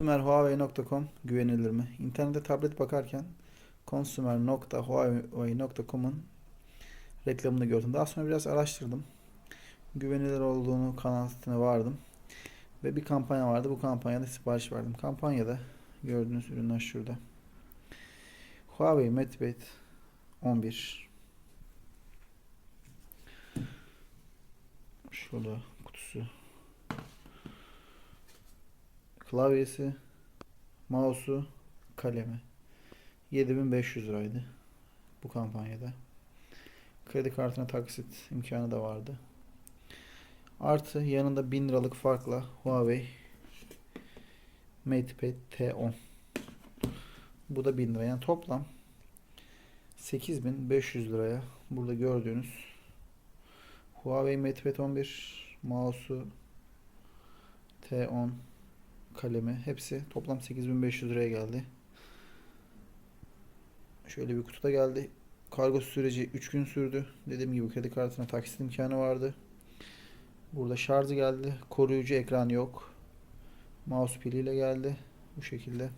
consumerhuawei.com güvenilir mi? İnternette tablet bakarken consumer.huawei.com'un reklamını gördüm. Daha sonra biraz araştırdım. Güvenilir olduğunu kanaatine vardım. Ve bir kampanya vardı. Bu kampanyada sipariş verdim. Kampanyada gördüğünüz ürünler şurada. Huawei MatePad 11 Şurada kutusu klavyesi, mouse'u, kalemi. 7500 liraydı bu kampanyada. Kredi kartına taksit imkanı da vardı. Artı yanında 1000 liralık farkla Huawei MatePad T10. Bu da 1000 lira. Yani toplam 8500 liraya burada gördüğünüz Huawei MatePad 11 mouse'u T10 kalemi hepsi toplam 8500 liraya geldi. Şöyle bir kutuda geldi. Kargo süreci 3 gün sürdü. Dediğim gibi kredi kartına taksit imkanı vardı. Burada şarjı geldi. Koruyucu ekran yok. Mouse piliyle geldi. Bu şekilde.